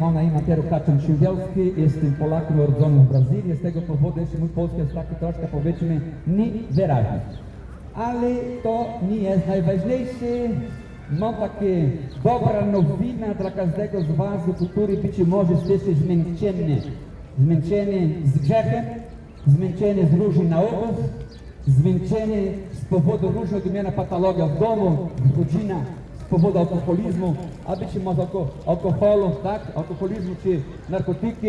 Mam na imię Piero Kaczyn Siłbielski, jestem Polakiem urodzonym w Brazylii, z tego powodu jeszcze mój polski jest taki troszkę powiedzmy niewyraźny. Ale to nie jest najważniejsze. Mam takie dobra nowina dla każdego z Was, który być może jesteście zmęczeni. Zmęczeni z grzechem, zmęczeni z różnych nauków, zmęczeni z powodu różnych odmian patologii w domu, w rodzinach, z powodu alkoholizmu, a być może alko, alkoholu, tak, alkoholizmu czy narkotyki.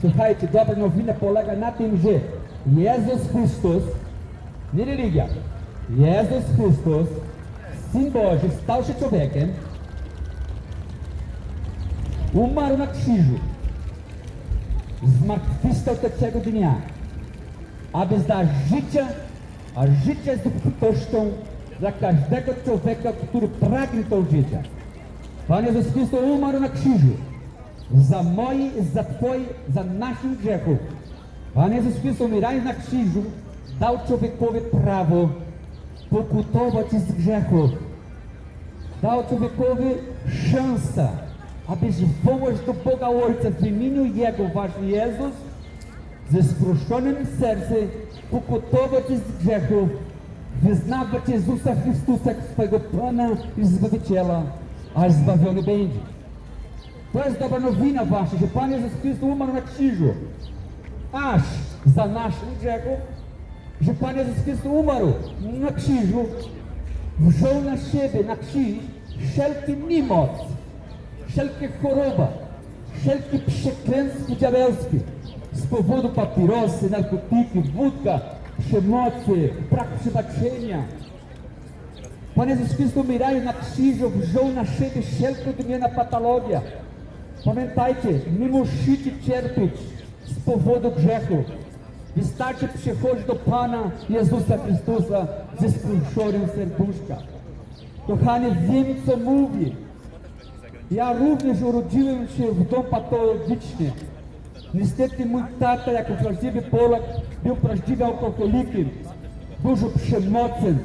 Słuchajcie, dobra nowina polega na tym, że Jezus Chrystus, nie religia, Jezus Chrystus, Syn Boży, stał się człowiekiem, umarł na krzyżu, zmartwychwstał trzeciego dnia, aby zdać życie, a życie jest obfitością dla każdego człowieka, który pragnie to życia. Pan Jezus Chrystus umarł na krzyżu za moi, za Twoi, za naszych grzechów. Pan Jezus Chrystus umierając na krzyżu dał człowiekowi prawo pokutować z grzechów. Dał człowiekowi szansę, abyś wołać do Boga Ojca w imieniu Jego właśnie Jezus ze skruszonym sercem pokutować z grzechów, wyznawać Jezusa Chrystusa jak swojego Pana i Zbawiciela, aż zbawiony będzie. To jest dobra nowina właśnie, że Pan Jezus Chrystus umarł na krzyżu, aż za naszych grzechów, że Pan Jezus Chrystus umarł na krzyżu, wziął na siebie, na krzyż, wszelki niemoc, wszelkie choroba, wszelkie przekleństwo diabelskie z powodu papierosy, narkotyki, wódka, przemocy, brak przebaczenia. Pan Jezus Chrystus umierając na krzyżu wziął na siebie wszelką odmiana patologia. Pamiętajcie, nie musicie cierpieć z powodu grzechu. Wystarczy przychodzić do Pana Jezusa Chrystusa ze skruszonym serduszka. Kochani, wiem co mówię. Ja również urodziłem się w dom patologiczny. Niestety mój tata jako prawdziwy Polak był prawdziwym alkoholikiem. Dużo przemocą,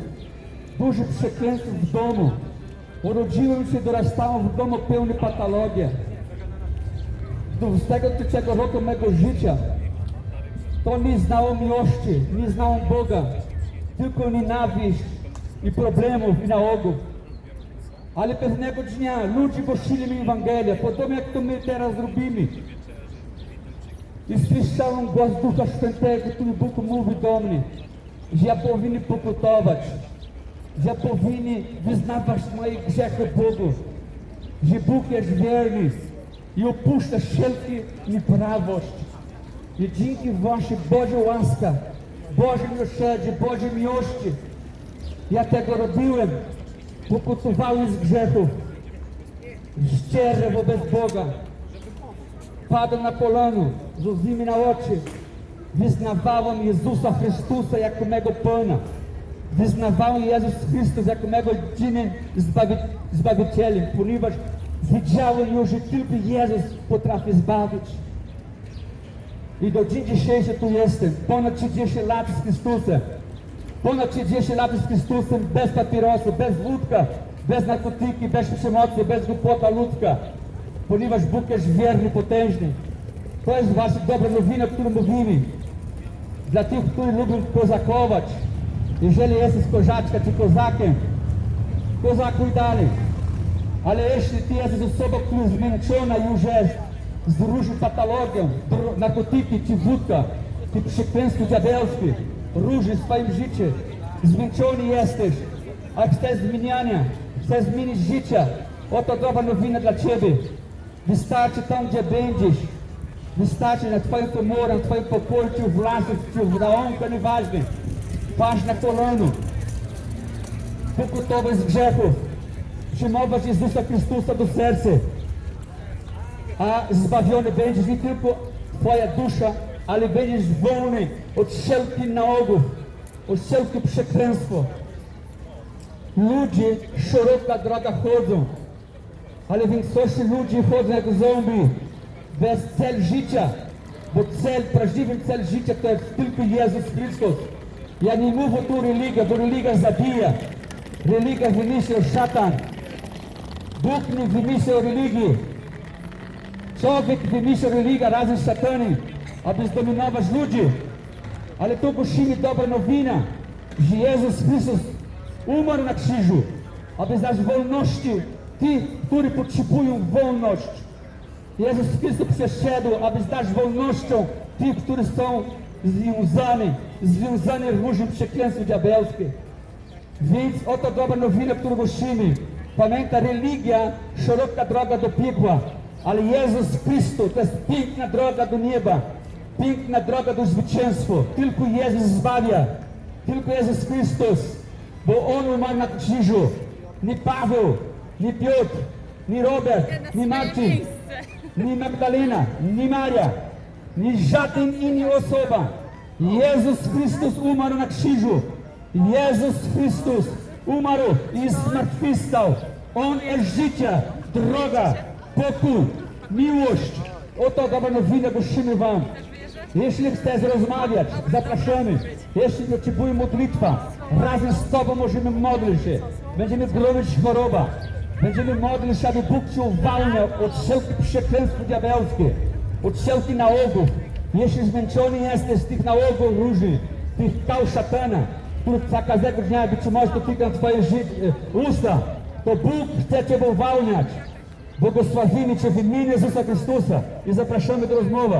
dużo przekleństw w domu. Urodziłem się, dorastałem w domu pełny patologii. Do 23 roku mego życia to nie znało miłości, nie znało Boga, tylko nienawiść i problemów i nałogów. Ale pewnego dnia ludzie głosili mi Ewangelię, podobnie jak to my teraz robimy. I słyszałem głos Ducha Świętego, który Bóg mówi do mnie, że ja powinien pokutować, że ja powinien wyznawać moje grzechy Bogu, że Bóg jest wierny i opuszcza wszelkie nieprawość. I dzięki Waszej Bożej łaska, Bożej miłosierdzie, Bożej miłości, ja tego robiłem, pokutowałem z grzechów, szczerze wobec Boga. Padłem na kolano, z łzami na oczy, wyznawałem Jezusa Chrystusa jako mego Pana. Wyznawałem Jezus Chrystus jako mego jedynym zbawi Zbawicielem, ponieważ wiedziałem już, że tylko Jezus potrafi zbawić. I do dzień dzisiejszy tu jestem, ponad 30 lat z Chrystusem. Ponad 30 lat z Chrystusem, bez papierosu, bez wódka, bez narkotyki, bez przemocy, bez głupota ludzka. Ponieważ Bóg jest wierny, potężny. To jest wasza dobra nowina, o której mówimy. Dla tych, którzy lubią kozakować. Jeżeli jesteś kozaczka czy kozakiem, kozakuj dalej. Ale jeśli ty jesteś osobą, która jest zmęczona już jest z różną patologią, narkotyki czy wódka, czy przekleństwo diabelskie, różne w swoim życiu, zmęczony jesteś, a chcesz zmieniania, chcesz zmienić życie, oto dobra nowina dla Ciebie. Wystarczy tam, gdzie będziesz, wystarczy na Twoim komorze, na Twoim czy w lasu, w rałonku, nieważne. Patrz na kolano, pokutowy z grzechów, przyjmować Jezusa Chrystusa do serca, a zbawiony będziesz nie tylko Twoja dusza, ale będziesz wolny od wszelkich nałogów, od wszelkich przekleństwa. Ludzie szeroka droga chodzą, ale większość ludzi chodzą jak zombie, bez cel życia, bo cel, prawdziwy cel życia to jest tylko Jezus Chrystus. Ja nie mówię tu religia, bo religia zabija. Religia wymyślił szatan. Bóg nie wymyślił religii. Człowiek wymyśla religię razem z szatanem, aby zdominować ludzi. Ale tu głosimy dobra nowina, że Jezus Chrystus umarł na krzyżu, aby dać wolności tych, którzy potrzebują wolność. Jezus Chrystus przyszedł, aby zdać wolnością tych, którzy są związani, związani różnym przekleństwem diabelskim. Więc oto dobra nowina, którą głosimy. Pamięta, religia, szeroka droga do piekła, ale Jezus Chrystus to jest piękna droga do nieba, piękna droga do zwycięstwa. Tylko Jezus zbawia, tylko Jezus Chrystus, bo On umarł na krzyżu. Nie Paweł, nie Piotr, nie Robert, swoje Marcin, ni Magdalena, ni Maria, ni żaden inny osoba. Jezus Chrystus umarł na krzyżu. Jezus Chrystus umarł i zmartwychwstał. On jest życie, droga, pokój, miłość. Oto dobra nowina głosimy wam. Jeśli chcesz rozmawiać, zapraszamy. Jeśli potrzebuje modlitwa, razem z Tobą możemy modlić się. Będziemy gromić choroba. Będziemy modlić się, aby Bóg Cię uwalniał od wszelkich przekleństw diabelskich, od wszelkich nałogów. Jeśli zmęczony jesteś z tych nałogów różnych, tych kał szatana, który za każdego dnia być może dotykam Twoje ży- e, usta, to Bóg chce Cię uwalniać. Błogosławimy Cię w imieniu Jezusa Chrystusa i zapraszamy do rozmowy.